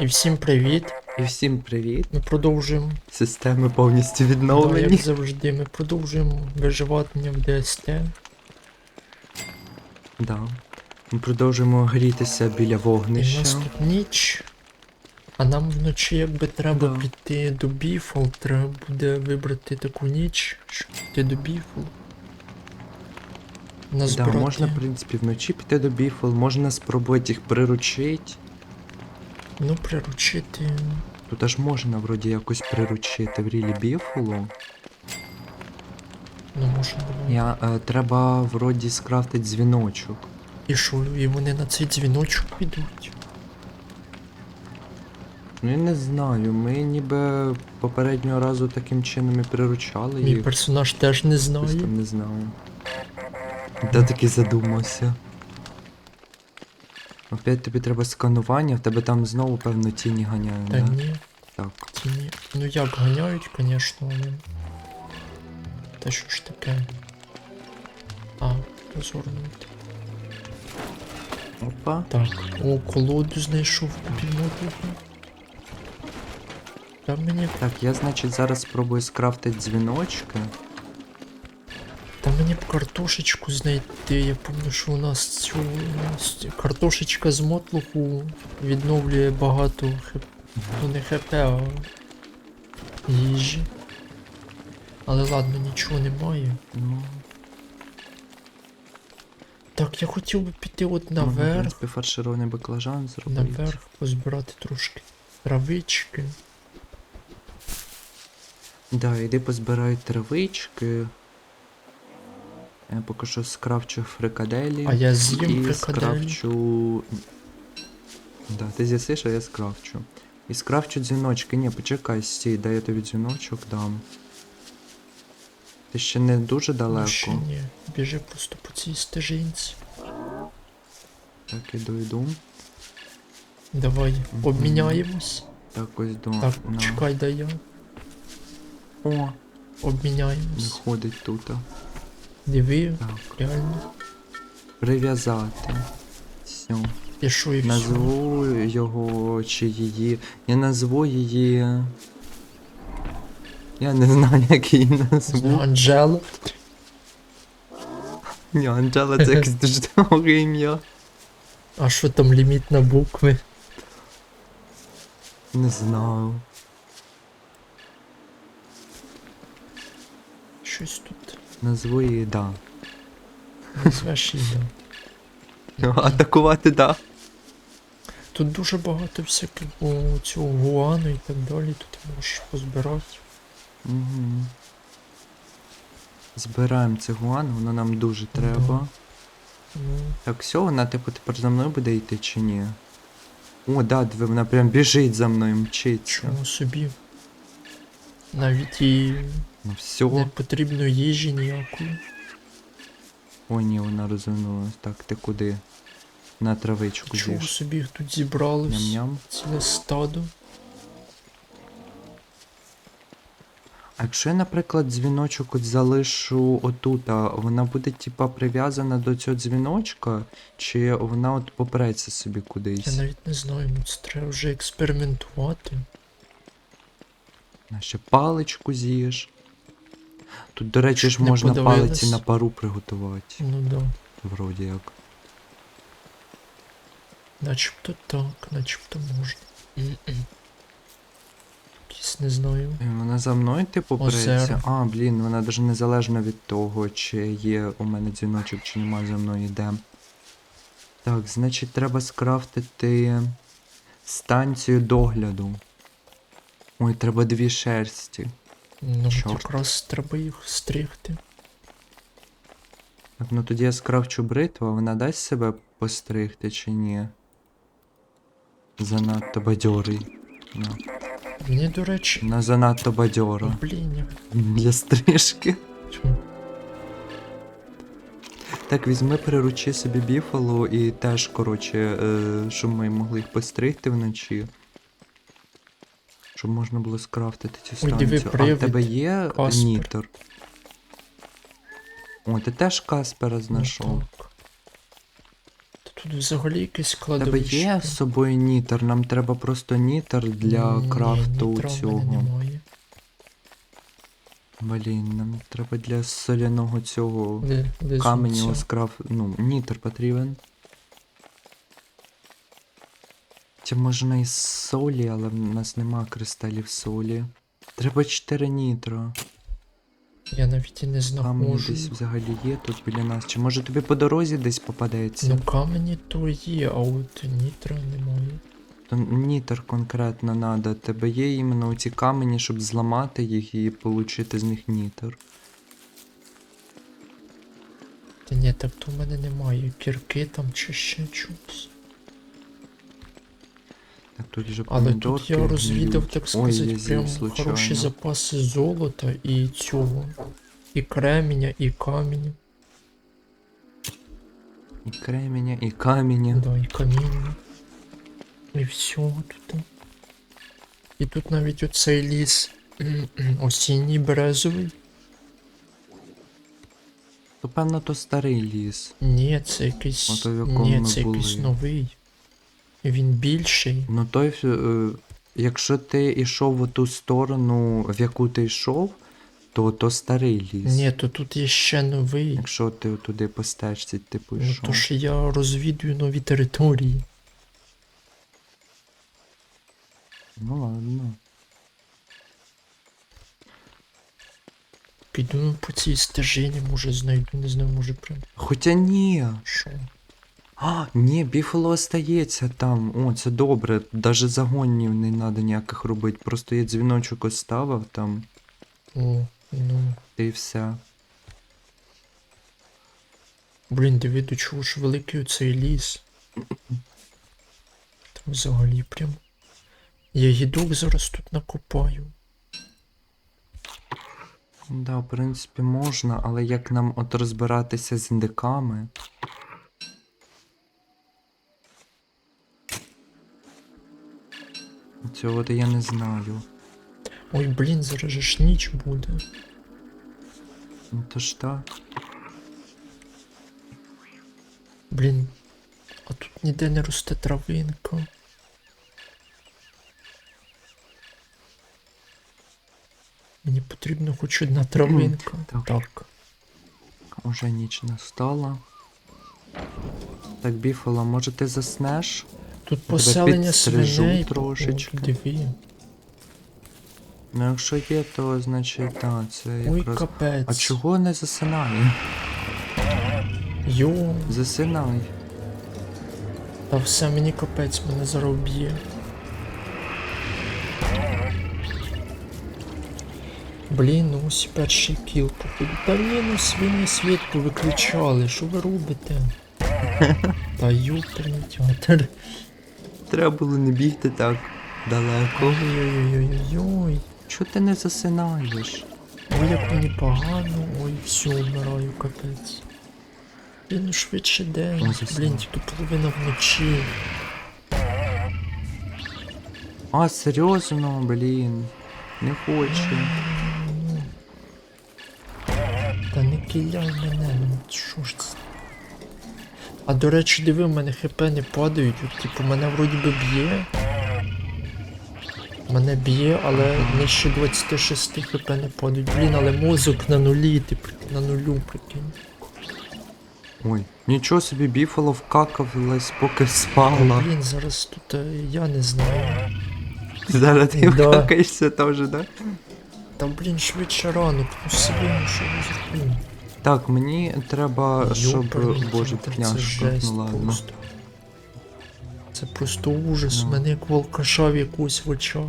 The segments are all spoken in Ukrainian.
І всім привіт. І всім привіт. Ми продовжуємо. Системи повністю Да, відновлені. як завжди, ми продовжуємо виживання в ДСТ. Да. Ми продовжуємо грітися біля І в вогнища. нас тут ніч. А нам вночі якби треба Да. піти до Біфл, треба буде вибрати таку ніч, щоб піти до Біфл. Да, можна, в принципі, вночі піти до біфл, можна спробувати їх приручити. Ну, приручити. Тут аж можна вроді якось приручити в рілі біфлу. Ну, можна було. Я, е, треба вроді скрафтити дзвіночок. І що, і вони на цей дзвіночок підуть. Ну я не знаю, ми ніби попереднього разу таким чином і приручали Мій їх. персонаж теж не знає. там не знаю. Та таки задумався. Опять тобі треба сканування, в тебе там знову, певно, тіні ганяють, Та да? ні, Так. ті ні. Ну як ганяють, звісно, але. Та що ж таке? А, розгорнути. Опа. Так, о, колоду знайшов купі мотлуху. Та мені, Так, я, значить, зараз спробую скрафтити дзвіночки. Мені б картошечку знайти. Я пам'ятаю, що у нас цю картошечка з мотлуху відновлює багато хп. Ну не хп, а їжі. Але ладно, нічого немає. Ну, Так, я хотів би піти от в наверх. принципі, фарширований баклажан зробити. Наверх позбирати трошки травички. Да, іди позбирай травички. Я поки що скрафчу фрикаделі. А я з'їм і фрикаделі. скрафчу. Да, ти з'їсиш, а я скрафчу. І скрафчу дзвіночки. Ні, почекай, стій, дай я тобі дзвіночок дам. Ти ще не дуже Ну, далеко. ще ні. Біжи просто по цій стежинці. Так, іду, йду. Давай Мгм. обміняємось. Так, ось до. Так, на. чекай, дай я. О, не ходить тут. Диви, Так, реально. прив'язати. Все. І що і все. Назву його чи її. Я назву її. Я не знаю, як її назву. Анджела. Ні, Анджела це якесь дуже довге ім'я. А що там ліміт на букви? Не знаю. Щось тут. Назву її да. Назвеш її. да. Атакувати да. Тут дуже багато всякого цього гуану і так далі. Тут ти можеш позбирати. Угу. Збираємо цигуан, воно нам дуже треба. Ну, Так, все, вона типу тепер за мною буде йти чи ні? О, да, диви, вона прям біжить за мною, мчиться. чому собі. Навіть і Ну все. не потрібно їжі ніякої. О, ні, вона розвинулась. Так, ти куди? На травичку Чого з'їж. собі їх тут зібралось? Ням-ням. Ціле стадо. А якщо я, наприклад, дзвіночок от залишу отут, а вона буде типа прив'язана до цього дзвіночка, чи вона от попреться собі Я кудись? навіть не знаю, ну це треба вже експериментувати. На ще паличку з'їж. Тут, до речі, ж не можна палиці на пару приготувати. Ну да. Вроді як. Начебто так, начебто можна. Якісь не знаю. І Вона за мною типу преться. А, блін, вона навіть незалежно від того, чи є у мене дзвіночок, чи немає за мною йде. Так, значить, треба скрафтити станцію догляду. Ой, треба дві шерсті. Ну от Чорт. якраз треба їх стригти. Так, ну тоді я скрафчу бритву, а вона дасть себе постригти чи ні? Занадто бадьорий. Ну, Мені, до речі, вона занадто бадьора. блін, я- Для стрижки. Так, візьми, приручи собі біфалу і теж, коротше, е, щоб ми могли їх постригти вночі. Щоб можна було скрафтити цю диви, станцію. а в тебе є Каспер. нітер? О, ти теж Каспера Ну, знайшов. так. Та тут взагалі якесь У тебе є з собою нітер, нам треба просто нітер для Ні, крафту нітра в мене цього. немає. Блін, нам треба для соляного цього Де, де каменю скраф. Ну, нітер потрібен. Чи можна із солі, але в нас нема кристалів солі. Треба 4 нітро. Я навіть і не Камені знаходжу. десь взагалі є тут біля нас. Чи може тобі по дорозі десь попадеться? Ну камені то є, а от нітра немає. То нітер конкретно надо. Тебе є іменно ці камені, щоб зламати їх і отримати з них нітер. Та ні, так то в мене немає кірки там чи ще чогось. Так тут же Але тут я розвідав, так сказати, прям случайно. хороші запаси золота і цього. І кременя, і каміння. І кременя, і каміння. Да, і каміння. І всього тут. І тут навіть оцей ліс осінній березовий. То певно то старий ліс. Ні, це якийсь. Ото в якому Ні, ми це якийсь новий. Він більший. Ну той, е, якщо ти йшов в ту сторону, в яку ти йшов, то то старий ліс. Ні, то тут є ще новий. Якщо ти туди по стежці, типу, Ну то ж я розвідую нові території. Ну ладно. Піду ну, по цій стежині, може знайду, не знаю, може прям. Хоча ні. Що? А, ні, біфало остається там. О, це добре. Даже загонів не треба ніяких робити. Просто я дзвіночок оставив там, О, ну. і все. Блін, диви, до чого ж великий оцей ліс. Там взагалі прям. Я гідок зараз тут накопаю. Да, в принципі, можна, але як нам от розбиратися з індиками. Цього то я не знаю. Ой, блін, зараз же ж ніч буде. Ну то ж так. Блін. А тут ніде не росте травинка. Мені потрібно хоч одна травинка. Так. Так. Уже ніч настала. Так, біфало, може ти заснеш? Тут поселення підстрижу свиней. трошечки. О. Ну якщо є, то значить так, це Ой, якраз. капець. А чого не засинає? Йо, Засинай. та все мені капець, мене зараз вб'є. Блін, ну ось перший кіл походу. Та ні, ну свині світ повиключали, що ви робите? Та юперний театр. Треба було не бігти так далеко. Ой-ой-ой-ой-ой. Чого ти не засинаєш? Ой, як мені погано, ой, все, вмираю, капець. Ну швидше день. Блін, тільки половина вночі. А, серйозно, блін. Не хочу. Та не киляй мене, ну що ж це? А до речі, диви, в мене хп не падають, от, типу, мене вроді би б'є. Мене б'є, але нижче 26 хп не падають. Блін, але мозок на нулі, ти на нулю, прикинь. Ой, нічого собі біфало вкакавилась, поки спала. Блін, зараз тут е, я не знаю. Зараз ти Да. вкакаєшся теж, да? Та блін, швидше ранок, ну собі, що ви зробили? Так, мені треба, щоб. Йоперний Боже, пняшка. Жесть Ну ладно. просто. Це просто ужас, Ну. мене як волкаша в якусь в очах.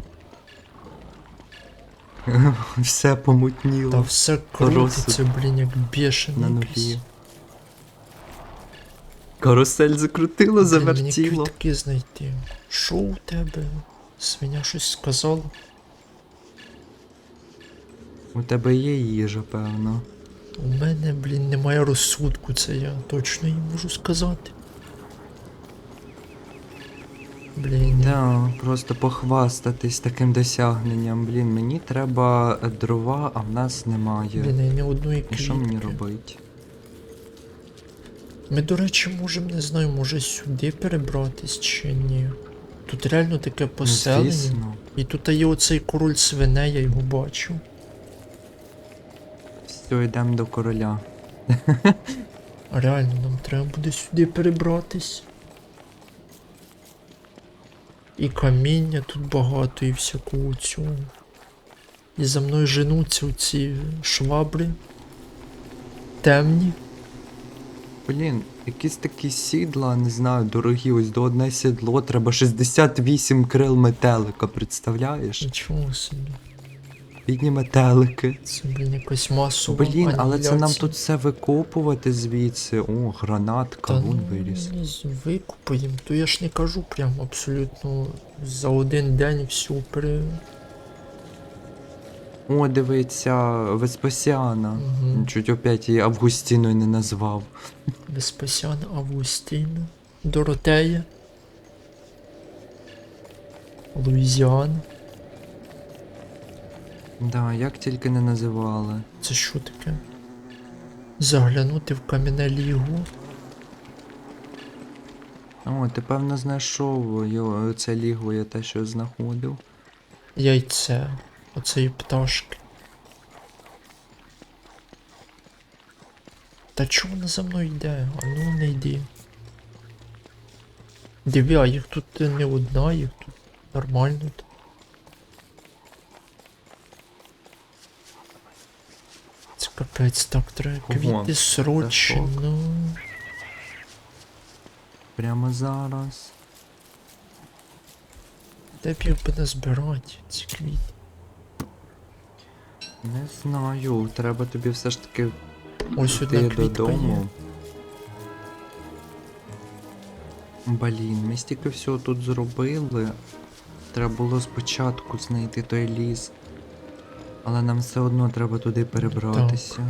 Все помутніло. Та все крутиться, блін, як бешений якийсь. Карусель закрутило, Блін, мені квітки знайти. Що у тебе? Свиня щось сказала? У тебе є їжа, певно. У мене, блін, немає розсудку, це я точно їй можу сказати. Блін, Да, просто похвастатись таким досягненням. Блін, мені треба дрова, а в нас немає. блін, я не одної І що мені робити? Ми, до речі, можемо, не знаю, може сюди перебратись чи ні. Тут реально таке Ну, поселення. звісно. І тут є оцей король свиней, я його бачу. Все, йдемо до короля. Реально, нам треба буде сюди перебратись. І каміння тут багато, і всякого цього. І за мною женуться оці швабри. Темні. Блін, якісь такі сідла, не знаю, дорогі, ось до одне сідло треба 68 крил метелика, представляєш? Нічого собі. Бідні метелики. Це, блін, якась масова. Блін, але це нам тут все викопувати звідси. О, гранат, кавун ну, виріс. не Викупаємо, то я ж не кажу прям абсолютно за один день всю пере. О, дивиться, Веспасіана. Мгм. Чуть опять її Августіною не назвав. Веспасян, Августіна, Доротея, Луїзіана. Да, як тільки не називали. Це що таке? Заглянути в кам'яне лігу. О, ти певно знайшов його, це лігво, я те, що знаходив. Яйце оцеї пташки. Та чого вона за мною йде? А ну не йди. Диви, а їх тут не одна, їх тут нормально. тут. Капець, так треба квіти срочно. Прямо зараз. Де б їх би назбирати, ці квіти? Не знаю, треба тобі все ж таки Ось йти є. додому. Блін, ми стільки всього тут зробили. Треба було спочатку знайти той ліс. Але нам все одно треба туди перебратися.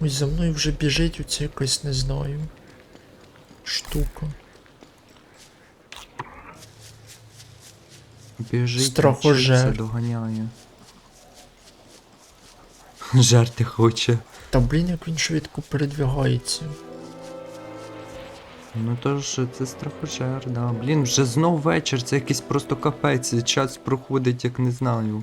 Ось за мною вже біжить оця якась, не знаю. Штука. Біжить, Страхожер. доганяє. Жерти хоче. Та блін, як він швидко передвигається. Ну то ж це страхожер, да. Блін, вже знов вечір, це якийсь просто капець. Час проходить, як не знаю.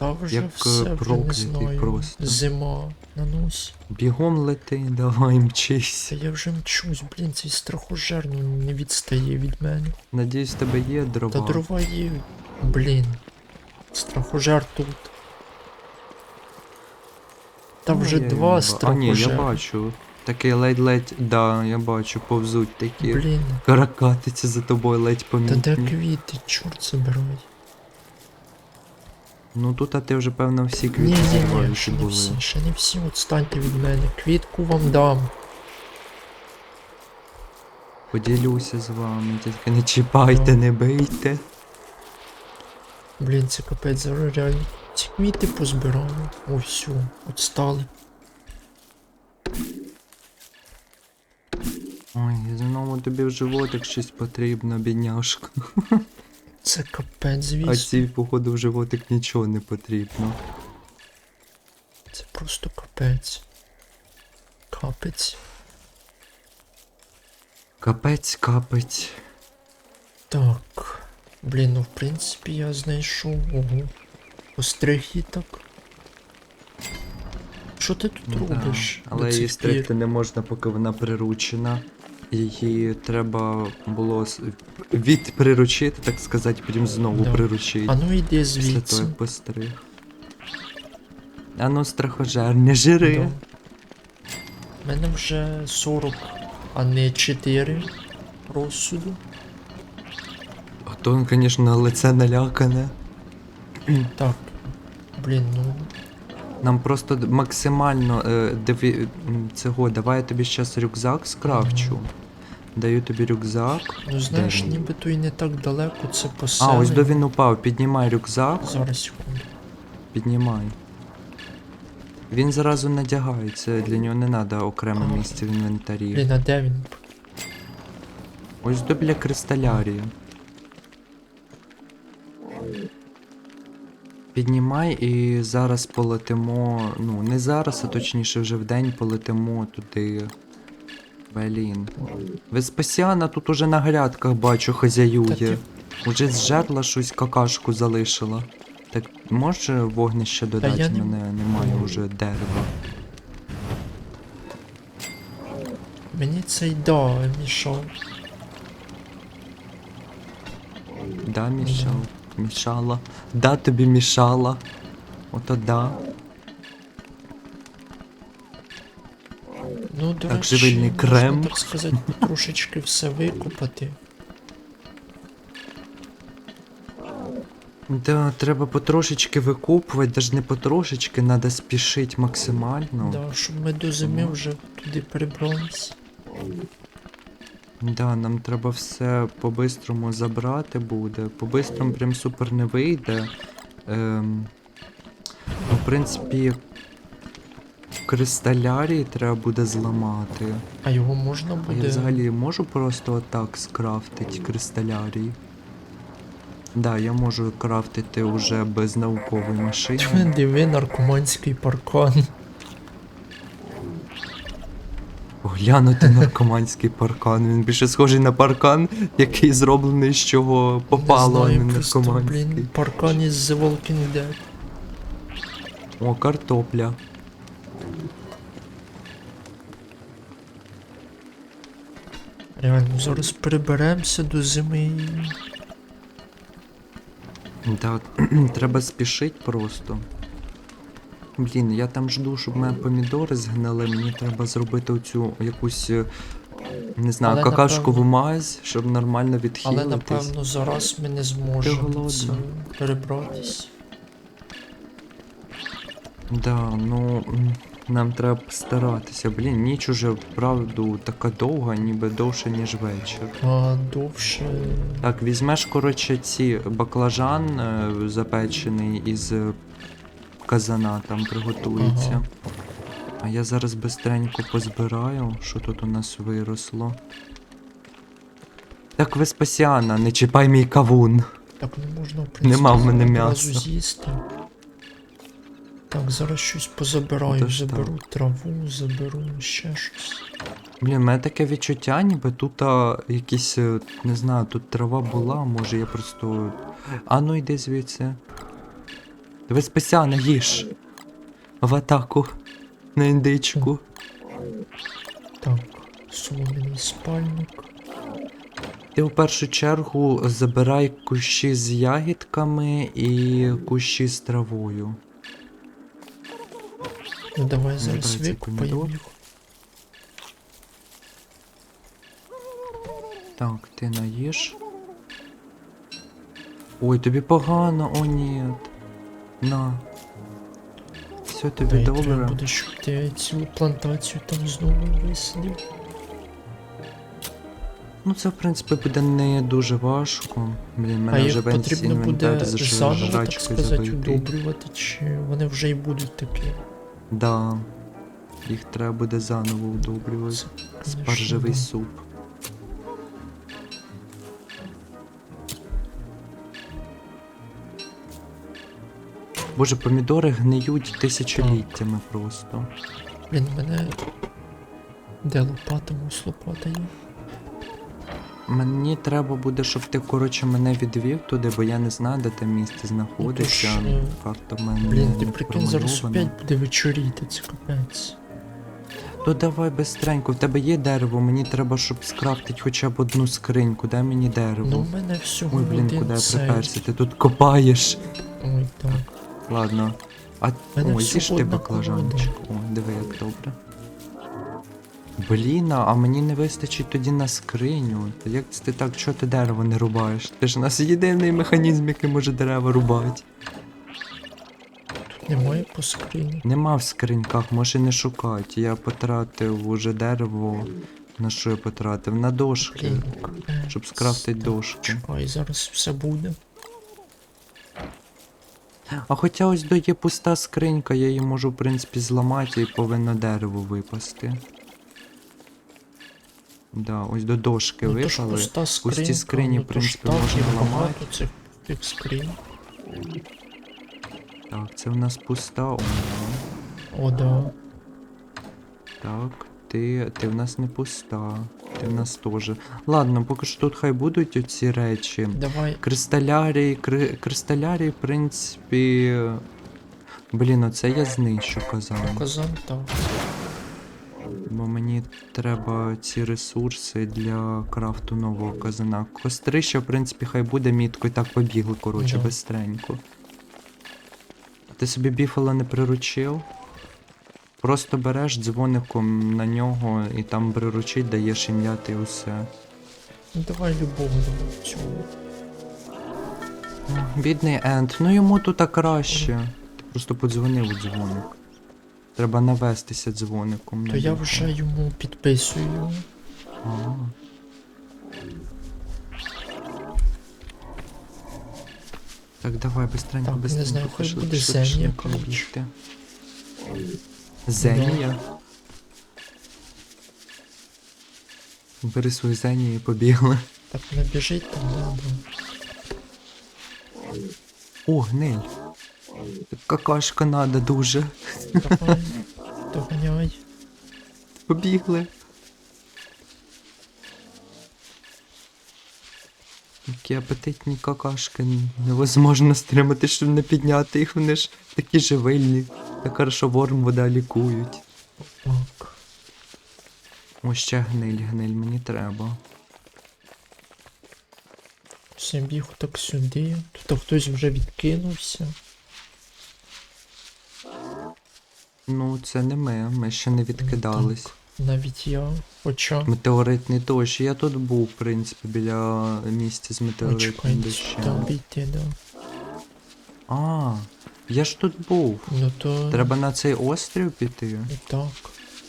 Та вже Як, е, все вже не проклятий знаю. просто. Зима на носі. Бігом лети, давай мчись. Та я вже мчусь, блін, цей страхожер ну, не відстає від мене. Надіюсь, в тебе є дрова. Та дрова є. Блін. Страхожер тут. Та Ну, вже я два ба- А ні, я страхожера. бачу. Такий ледь-ледь, да, я бачу, повзуть такі. Блін. Каракатиці за тобою ледь Та де помітні. квіти, чорт забирай. Ну тут а ти вже певно всі Ні, квіти ні, ні, ще не були. всі, ще не всі, отстаньте від мене. Квітку вам дам. Поділюся з вами, тільки не чіпайте, Ну. не бийте. Блін, це капець зараз реально. Ці квіти позбирали. О, все, отстали. Ой, знову тобі в животик щось потрібно, бідняшка. Це капець, звісно. А цій, походу, в животик нічого не потрібно. Це просто капець. Капець. Капець, капець. Так. Блін, ну в принципі я знайшов. Ого. Острихи так. Що ти тут Ну Да, робиш? Але її стригти не можна, поки вона приручена. Її треба було відприручити, так сказати, потім знову Да. приручити. А ну йди Після того, як постриг. А ну, страхожер, не жири. Да. У мене вже 40, а не 4 розсуду. А то, звісно, лице налякане. Так. Блін, ну. Нам просто максимально е, диві... цього, давай я тобі зараз рюкзак скрафчу. Даю тобі рюкзак. Ну знаєш, він? нібито і не так далеко це А, ось до він упав. Піднімай рюкзак. Зараз секунду. Піднімай. Він зразу надягається, для нього не треба окреме місце в інвентарі. Блін, а де він? Ось до біля кристалярії. Піднімай і зараз полетимо. Ну, не зараз, а точніше вже в день полетимо туди Блін. Веспасіана тут уже на грядках бачу хазяює. Уже зжерла щось какашку залишила. Так може вогнище додати? я не- Мене немає уже дерева. Мені цей да мішав. Да, мішав. Мішала. Да, тобі мішала. Ото да. Ну, до Так, речі, живильний можна, крем. так сказати, трошечки все викупати. Да, треба потрошечки викупувати, даже не потрошечки, треба спішити максимально. Да, щоб ми до зими Ну. вже туди перебрались. Да, нам треба все по-бистрому забрати буде. По-бистрому прям супер не вийде. Ем, ну, в принципі, кристалярій треба буде зламати. А його можна А буде. я взагалі можу просто отак скрафтити кристалярій. Да, я можу крафтити уже без наукової машини. Диви наркоманський паркан. Оглянути наркоманський паркан. Він більше схожий на паркан, який зроблений з чого попало, не а не просто, наркоманський. блін, паркан із The Walking Dead. О, картопля. Реально, зараз переберемося до зими. Так, треба спішити просто. Блін, я там жду, щоб мене помідори згнили, мені треба зробити оцю якусь, е, не знаю, Але, какашкову напевно- мазь, щоб нормально Але відхилитись. напевно зараз ми не зможемо голодна? це перебратись. Да, ну м, нам треба постаратися. Блін, ніч уже вправду така довга, ніби довше, ніж вечір. А довше. Так, візьмеш, коротше, ці баклажан е, запечений із е, казана там приготується. Ага. А я зараз бистренько позбираю, що тут у нас виросло. Так, Веспасіана, не чіпай мій кавун. Так не можна в принципі, Нема в мене м'яса. з'їсти. Так, зараз щось позабираю, так. заберу траву, заберу ще щось. Блін, в мене таке відчуття, ніби тут а, якісь, е, не знаю, тут трава була, може я просто. А ну йди звідси. Веспасіана, їж. В атаку. На індичку. Так, соломіний спальник. Ти в першу чергу забирай кущі з ягідками і кущі з травою. Ну давай зараз викупаємо Так, ти наїж. Ой, тобі погано, о ні. На. Все Та тобі й треба добре. буде, щоб ти цілу плантацію там знову висадив. Ну це в принципі буде не дуже важко. Блін, А мене вже їх весь потрібно буде заново, так сказати, удобрювати, чи вони вже й будуть такі. Да. Їх треба буде заново удобрювати. Спаржевий да. суп. Боже, помідори гниють тисячоліттями просто. Блін, мене. Де лопата, ось лопата є. Мені треба буде, щоб ти, коротше, мене відвів туди, бо я не знаю, де те місце знаходиться. Ну, Карта в мене Блін, ти прикинь, зараз опять буде вечоріти, це капець. То давай бистренько, в тебе є дерево, мені треба, щоб скрафтити хоча б одну скриньку, дай мені дерево. Ну, в мене всього Ой, блін, один куди я приперся? Ти тут копаєш. Ой, так. Ладно. А мене ой, всього з'їж ти одна баклажанчик. О, диви, як добре. Блін, а мені не вистачить тоді на скриню. Та Як це ти так, чого ти дерево не рубаєш? Ти ж у нас єдиний механізм, який може дерева рубати. Тут немає по скрині. Нема в скриньках, може не шукати. Я потратив уже дерево. На що я потратив? На дошки. Блін, капець. Щоб скрафтити дошки. Чекай, зараз все буде. А хоча ось до є пуста скринька, я її можу, в принципі, зламати і повинно дерево випасти. Да, ось до дошки Ну, випали. пуста скринька, Пусті скрині, ну, в принципі, так, можна ламати. цих скринь. Так, це в нас пуста. О, О, да. так. ти, ти в нас не пуста. Ти в нас теж. Ладно, поки що тут хай будуть оці речі. Давай. Кристалярій, кри, кристалярій, в принципі. Блін, оце я знищу казан. Казан, так. Бо мені треба ці ресурси для крафту нового казана. Кострище, в принципі, хай буде мітко і так побігли, коротше, Да. бистренько. Ти собі біфала не приручив? Просто береш дзвоником на нього і там приручить, даєш ім'я і усе. Ну давай любого цього. Бідний Енд, ну йому тут так краще. Ти просто подзвонив у дзвоник. Треба навестися дзвоником. То я нього. вже йому підписую. А. Так, давай, быстренько, Так, не быстренько. знаю, хай буде коротше. бігти. Зенія? Бери свою Зенію і побігли. Так вона біжить там, да. О, гниль. Какашка надо дуже. Доганяй. Побігли. Які апетитні какашки невозможно стримати, щоб не підняти їх, вони ж такі живильні. Так хорошо ворм вода лікують. Так. О, ще гниль, гниль, мені треба. Все бігу так сюди. Тут хтось вже відкинувся. Ну, це не ми, ми ще не відкидались. Так, навіть я. Хоча. Метеоритний дощ. Я тут був, в принципі, біля місця з метеоритним там дощем. бійти, да. А, я ж тут був. Ну то. Треба на цей острів піти. Так.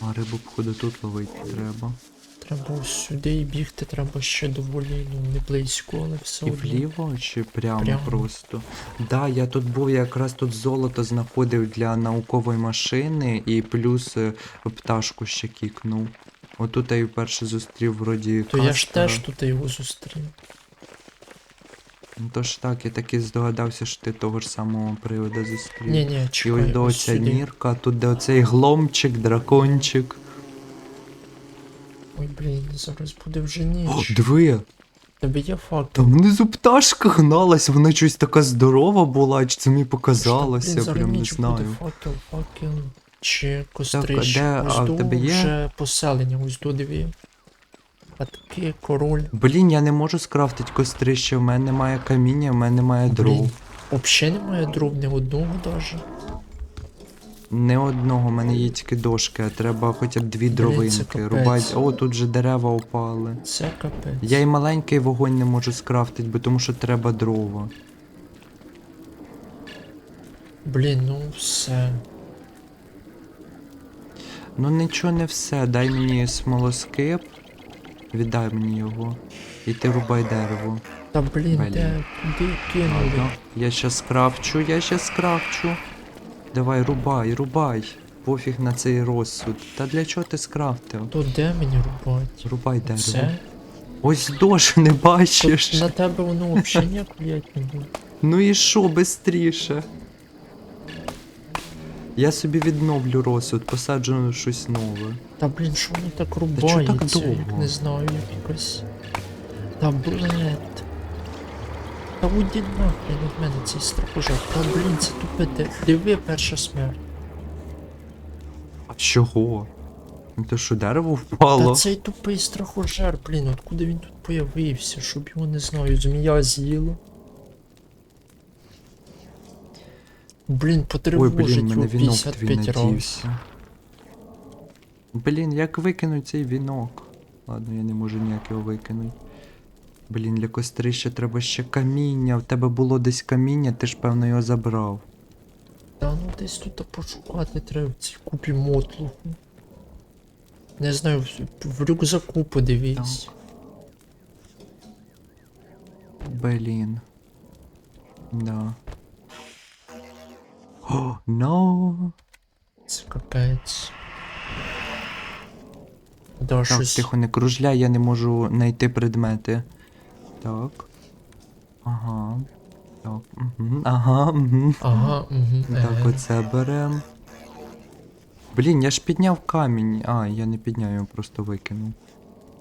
А рибу походу тут ловити треба. Треба сюди і бігти треба ще доволі, ну, не близько, але все І одно. вліво чи прямо, Прямо. просто? Да, я тут був, я якраз тут золото знаходив для наукової машини і плюс е, пташку ще кікнув. Отут я і вперше зустрів вроді То я ж теж тут його зустрів. Ну то ж так, я таки здогадався, що ти того ж самого привода зустрів. Ні, ні, І чекай, ось до ось оця сюди. нірка, тут де оцей гломчик, дракончик. Ой, блін, зараз буде вже О, ніч. диви! Тебе є факт. Там внизу пташка гналась, вона щось така здорова була, чи це мені показалося, Блін, зараз прям не ніч буде знаю. факел, факел. Чи кострищ. де- ось а в до тебе є? вже поселення, ось до дві. Патки, король. Блін, я не можу скрафтити кострище, в мене немає каміння, в мене немає дров. Взагалі немає дров, ні одного даже. Не одного, в мене є тільки дошки, а треба хоча б дві дровинки. Рубать. О, тут же дерева упали. Це капець. Я і маленький вогонь не можу скрафтити, бо тому що треба дрова. Блін, ну все. Ну нічого не все, дай мені смолоскип. Віддай мені його. І ти рубай дерево. Та блін, Блін. де куди кинули? Ладно. Я щас скрафчу, я щас скрафчу. Давай, рубай, рубай. Пофіг на цей розсуд. Та для чого ти скрафтив? То де мені рубати? Рубай дерево. Це? Ось дощ не бачиш. Тут на тебе воно взагалі ніяк не буде. Ну і що, бистріше? Я собі відновлю розсуд, посаджу щось нове. Та блін, що воно так чого рубається, так як довго? не знаю, як якось. Та блед. Та уйди нахрен від мене цей страхожак. Та блін, це тупе. Диви перша смерть. А чого? Ну то що, дерево впало? Та цей тупий страхожар, блін, откуда він тут появився, щоб його не знаю, змія з'їла. Блін, Ой, блін, мене його вінок твій 55 разів. надівся. Блін, як викинуть цей вінок? Ладно, я не можу ніяк його викинути. Блін, для кострища треба ще каміння. В тебе було десь каміння, ти ж певно його забрав. Та ну десь тут пошукати треба в цій купі мотлуху. Не знаю, в, в рюкзаку подивіться. Блін. Да. О, но. Це капець. Да, Так, щось. тихо, не кружляй, я не можу знайти предмети. Так. Ага. Так. Угу. Ага. Угу. Ага, угу. Так, оце берем. Блін, я ж підняв камінь. А, я не підняв, його просто викинув.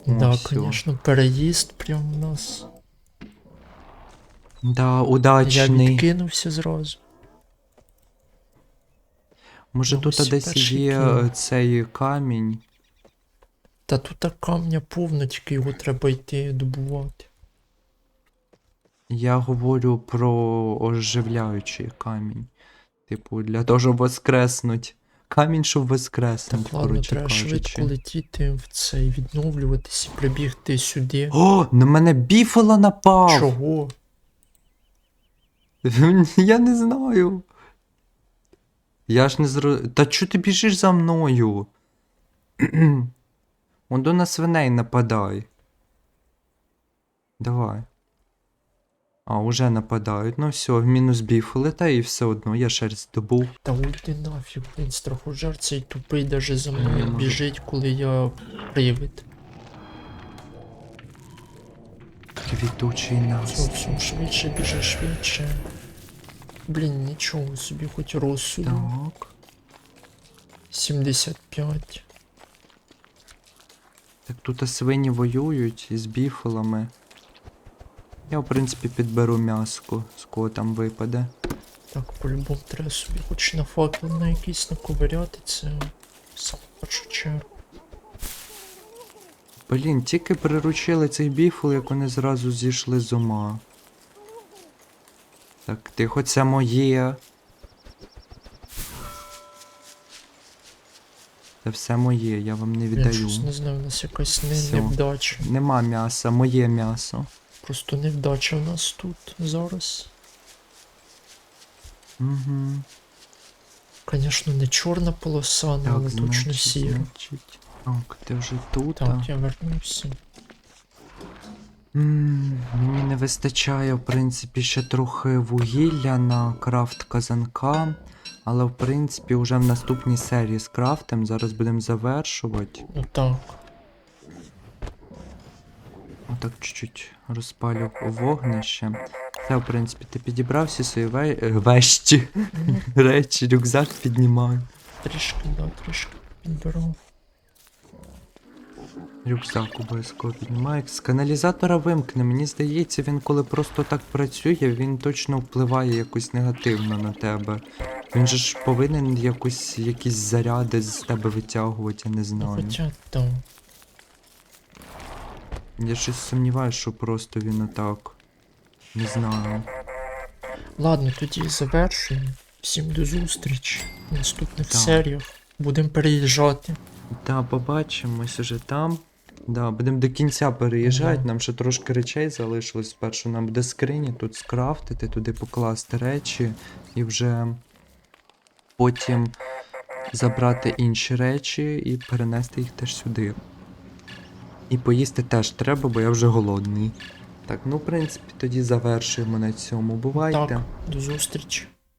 О, Да, звісно, переїзд прям у нас. Да, Я удачний. відкинувся зразу. Може Ну, тут ось десь перший є кінь. е, цей камінь. Та тут камня повно, тільки його треба йти добувати. Я говорю про оживляючий камінь. Типу, для того, щоб воскреснуть. Камінь, щоб воскреснуть, Так, ладно, треба кажучи. швидко летіти в цей, відновлюватись і прибігти сюди. О, на мене біфола напав! Чого? Я не знаю. Я ж не зро... Та чого ти біжиш за мною? Он до на свиней нападай. Давай. А, уже нападають. Ну все, в мінус біфоли, та і все одно, я шерсть добув. Та уйди нафіг, він страхожар цей тупий даже за мною біжить, коли я привид. Квітучий Все, все, швидше біжи, швидше. Блін, нічого собі, хоч розсуду. Так. 75. Так тут свині воюють із біфолами. Я, в принципі, підберу м'яско, з кого там випаде. Так, по-любому треба собі хоч на факел на якийсь наковиряти, це в саму першу чергу. Блін, тільки приручили цих біфл, як вони зразу зійшли з ума. Так, тихо, це моє. Це все моє, я вам не Я віддаю. щось не знаю, у нас якась не, Всьо. невдача. Нема м'яса, моє м'ясо. Просто невдача у нас тут зараз. Угу. Звісно, не чорна полоса, ну, але точно значить, сіра. значить. Так, ти вже тут. Так, а? я вернувся. Мені не вистачає, в принципі, ще трохи вугілля на крафт казанка. Але в принципі вже в наступній серії з крафтом зараз будемо завершувати. Так. Отак чуть-чуть розпалю вогнище. Це, в принципі, ти підібрав всі свої ве... е, вещі. Речі, рюкзак піднімаю. Трішки, да, трішки підбирав. Рюкзак обов'язково піднімаю. З каналізатора вимкне. Мені здається, він коли просто так працює, він точно впливає якось негативно на тебе. Він же ж повинен якось якісь заряди з тебе витягувати, я не знаю. хоча. Я щось сумніваюся, що просто він отак. Не знаю. Ладно, тоді завершуємо. Всім до зустрічі в наступних серіях. Будемо переїжджати. Та, побачимось уже там. Да, будемо до кінця переїжджати, Мгм. нам ще трошки речей залишилось. Спершу нам буде скрині тут скрафтити, туди покласти речі і вже потім забрати інші речі і перенести їх теж сюди. І поїсти теж треба, бо я вже голодний. Так, ну в принципі тоді завершуємо на цьому. Бувайте. Так, до зустрічі.